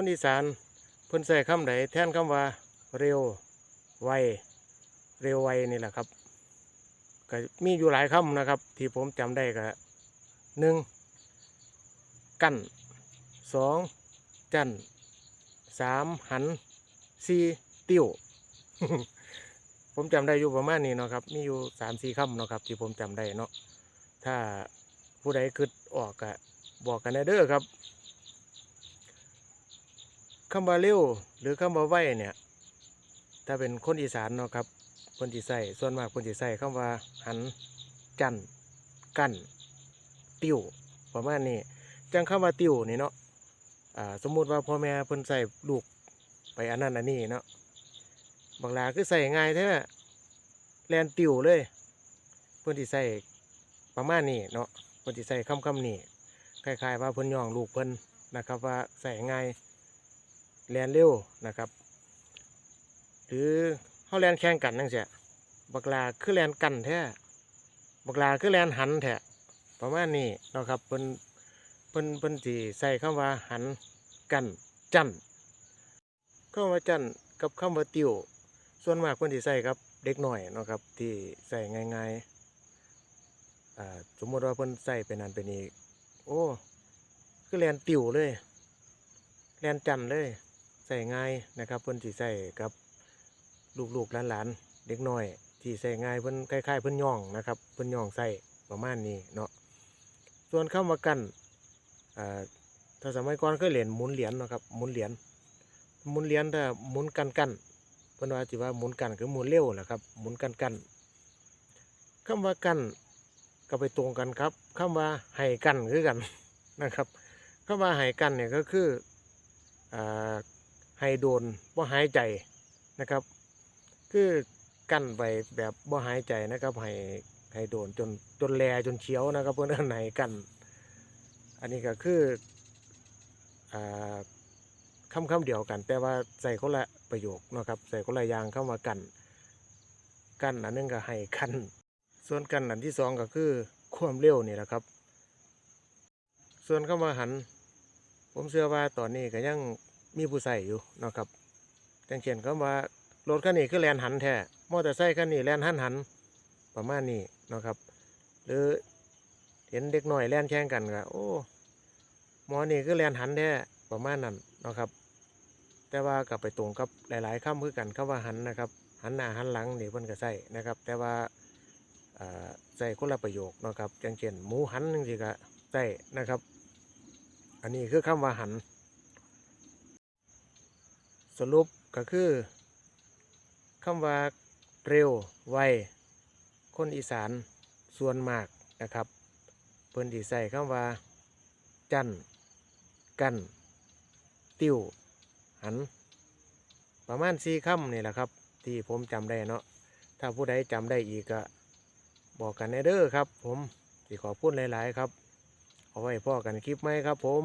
คนอีสานเพิ่นใส่คำใดแทนคำว่า เร็วไวเร็วไวนี่แหละครับก็มีอยู่หลายคำนะครับ ที่ผมจำได้ก็หนึ่งกั้นสองจันสามหันสี่ติ้วผมจำได้อยู่ประมาณนี้เนาะครับ มีอยู่สามสี่คำเนาะครับ ที่ผมจำได้เนาะถ้าผู้ใดคิดออกก็บอกกันได้เด้อครับ คำว่าเร็วหรือคำว่าไวเนี่ย ถ้าเป็นคนอีสานเนาะครับคนที่ใส่ส่วนมากคนที่ใส่คำว่าหันจันกั้นติวประมาณนี้จังคำว่าติวนี่เนาะสมมุติว่าพ่อแม่เพิ่นใส่ลูกไปอันนั้นอันนี้เนาะบางลาคือใส่ง่ายแท้แลนติวเลย เพิ่นที่ใส่ประมาณนี้เนาะเพิ่นที่ใส่คำคำนี้คล้ายๆว่าเพิ่นย่องลูกเพิ่นนะครับว่าใส่ง่าย แลนเร็วนะครับ หรือเขาแลนแข่งกันนั่นเสียบักลาคือแลนกันแท้บักลาคือแลนหันแท้ประมาณนี้นะครับเพิ่นเพิ่นเพิ่นสิใส่คำว่าหันกันจันคำว่าจันกับคำว่าติวส่วนมากเพิ่นสิใส่กับเด็กหน่อยนะครับที่ใส่ง่ายๆสมมติว่าเพิ่นใส่เป็นนันเป็นนี้โอ้คือแลนติวเลยแลนจันเลย ใส่ง่ายนะครับเพิ่นสิใส่กับลูกๆหลานๆเด็กน้อยที่ใส่ง่ายเพิ่นคล้ายๆเพิ่นย่องนะครับเพิ่นย่องใส่ประมาณนี้เนาะส่วนคำว่ากันอ่าถ้าสมัยก่อนเคยเล่นหมุนเหรียญนะครับหมุนเหรียญหมุนเหรียญถ้าหมุนกันกันเพิ่นว่าสิว่าหมุนกันคือหมุนเร็วแหละครับหมุนกันกันคำว่ากันก็ไปตรงกันครับคำว่าให้กันคือกันนะครับคำว่าให้กันเนี่ยก็คืออ่า ให้โดนบ่หายใจนะครับ คือกั้นไว้แบบบ่หายใจนะครับให้ให้โดนจนจนแลจนเฉียวนะครับเพื่อนเอนไหนกันอันนี้ก็คืออ่าคำคำเดียวกัน แต่ว่าใส่คนละประโยคนะครับใส่คนละยางเข้ามากัน กันอันนึงก็ให้กันส่วนกันอันที่สองก็คือความเร็วนี่แหละครับ ส่วนคำว่าหัน ผมเชื่อว่าตอนนี้ก็ยัง มีผู้ใส่อยู่นะครับจังเช่นคำว่ารถคันนี้คือแลนหันแท้มอเตอร์ไซค์คันนี้แลนหันหันประมาณนี้นะครับ หรือเห็นเด็กหน้อยแล่นแข่งกันก็โอ้หมอนี่คือแลนหันแท้ประมาณนั้นนะครับ แต่ว่ากลับไปตรงกับหลายๆคำคือกันคำว่าหันนะครับ หันหน้าหันหลังนี่เพิ่นก็ใส่นะครับ แต่ว่าใส่คนละประโยคนะครับจังเช่นหมูหันจังซี่ก็ใส่นะครับ อันนี้คือคำว่าหัน สรุปก็คือคำว่าเร็วไวคนอีสานส่วนมากนะครับเพิ่นที่ใส่คำว่า จันกัน ติ้ว หัน ประมาณสี่คำนี่แหละครับ ที่ผมจำได้เนาะถ้าผู้ใดจำได้อีกก็บอกกันในเด้อครับ ผมที่ขอพูดหลาย ๆ ครับ เอาไว้พ่อกันคลิปไหมครับผม